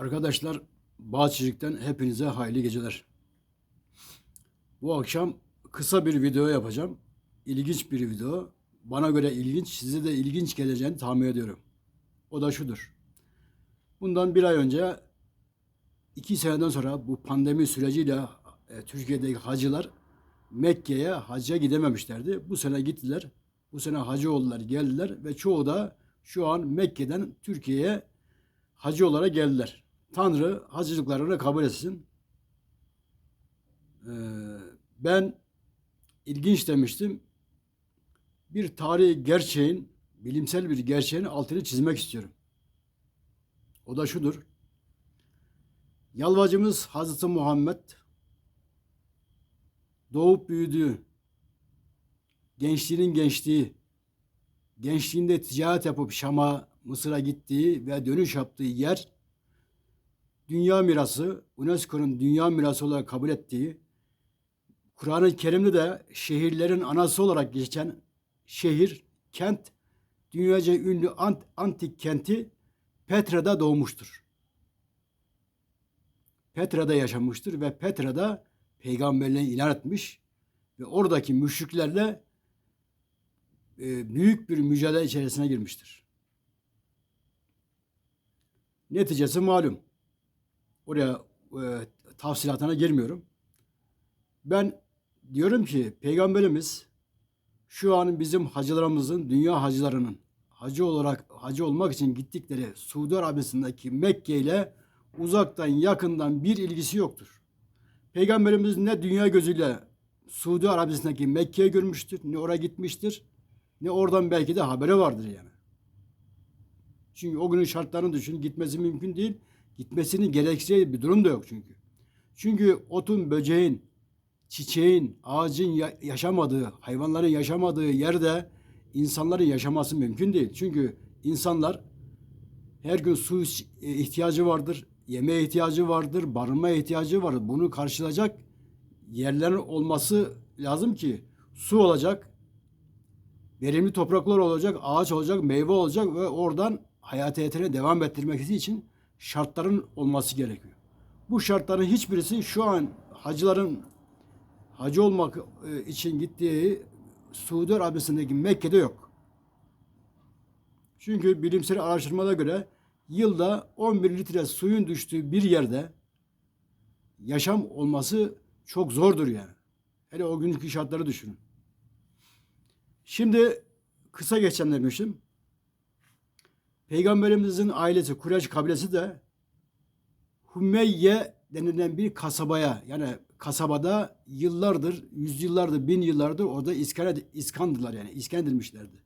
Arkadaşlar Bahçıcık'tan hepinize hayırlı geceler. Bu akşam kısa bir video yapacağım. İlginç bir video. Bana göre ilginç, size de ilginç geleceğini tahmin ediyorum. O da şudur. Bundan bir ay önce iki seneden sonra bu pandemi süreciyle e, Türkiye'deki hacılar Mekke'ye hacca gidememişlerdi. Bu sene gittiler. Bu sene hacı oldular, geldiler ve çoğu da şu an Mekke'den Türkiye'ye hacı olarak geldiler. Tanrı hacılıklarını kabul etsin. Ee, ben ilginç demiştim. Bir tarihi gerçeğin, bilimsel bir gerçeğin altını çizmek istiyorum. O da şudur. Yalvacımız Hazreti Muhammed doğup büyüdüğü, gençliğinin gençliği, gençliğinde ticaret yapıp Şam'a, Mısır'a gittiği ve dönüş yaptığı yer dünya mirası, UNESCO'nun dünya mirası olarak kabul ettiği, Kur'an-ı Kerim'de de şehirlerin anası olarak geçen şehir, kent, dünyaca ünlü ant, antik kenti Petra'da doğmuştur. Petra'da yaşamıştır ve Petra'da peygamberliğe ilan etmiş ve oradaki müşriklerle e, büyük bir mücadele içerisine girmiştir. Neticesi malum. Oraya e, tafsilatına girmiyorum. Ben diyorum ki peygamberimiz şu an bizim hacılarımızın, dünya hacılarının hacı olarak hacı olmak için gittikleri Suudi Arabistan'daki Mekke ile uzaktan yakından bir ilgisi yoktur. Peygamberimiz ne dünya gözüyle Suudi Arabistan'daki Mekke'ye görmüştür, ne oraya gitmiştir, ne oradan belki de haberi vardır yani. Çünkü o günün şartlarını düşün, gitmesi mümkün değil. Gitmesini gerektirecek bir durum da yok çünkü. Çünkü otun, böceğin, çiçeğin, ağacın ya- yaşamadığı, hayvanların yaşamadığı yerde insanların yaşaması mümkün değil. Çünkü insanlar her gün su e, ihtiyacı vardır, yemeğe ihtiyacı vardır, barınmaya ihtiyacı vardır. Bunu karşılayacak yerlerin olması lazım ki su olacak, verimli topraklar olacak, ağaç olacak, meyve olacak ve oradan hayatiyetine devam ettirmek için şartların olması gerekiyor. Bu şartların hiçbirisi şu an hacıların hacı olmak e, için gittiği Suudi Arabistan'daki Mekke'de yok. Çünkü bilimsel araştırmalara göre yılda 11 litre suyun düştüğü bir yerde yaşam olması çok zordur yani. Hele o günkü şartları düşünün. Şimdi kısa geçen demiştim. Peygamberimizin ailesi Kureyş kabilesi de Hümeyye denilen bir kasabaya yani kasabada yıllardır, yüzyıllardır, bin yıllardır orada iskan, iskandılar yani iskan edilmişlerdi.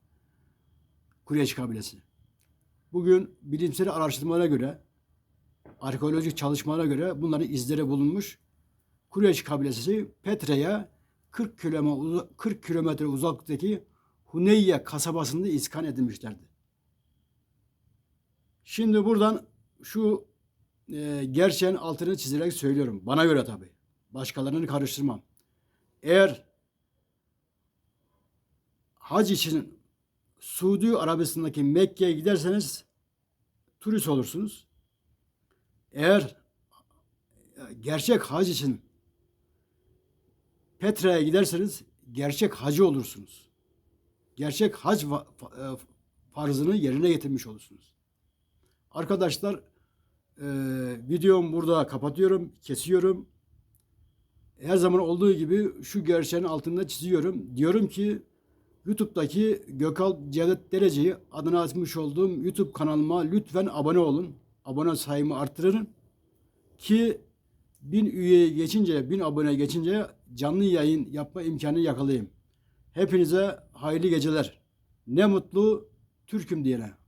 Kureyş kabilesi. Bugün bilimsel araştırmalara göre, arkeolojik çalışmalara göre bunların izleri bulunmuş. Kureyş kabilesi Petre'ye 40 kilometre 40 kilometre uzaklıktaki Huneyye kasabasında iskan edilmişlerdi. Şimdi buradan şu e, gerçeğin altını çizerek söylüyorum. Bana göre tabii. Başkalarını karıştırmam. Eğer hac için Suudi Arabistan'daki Mekke'ye giderseniz turist olursunuz. Eğer e, gerçek hac için Petra'ya giderseniz gerçek hacı olursunuz. Gerçek hac e, farzını yerine getirmiş olursunuz. Arkadaşlar e, videomu burada kapatıyorum, kesiyorum. Her zaman olduğu gibi şu gerçeğin altında çiziyorum. Diyorum ki YouTube'daki Gökal Cevdet Derece'yi adını açmış olduğum YouTube kanalıma lütfen abone olun. Abone sayımı arttırın ki bin üyeye geçince, bin abone geçince canlı yayın yapma imkanı yakalayayım. Hepinize hayırlı geceler. Ne mutlu Türk'üm diyene.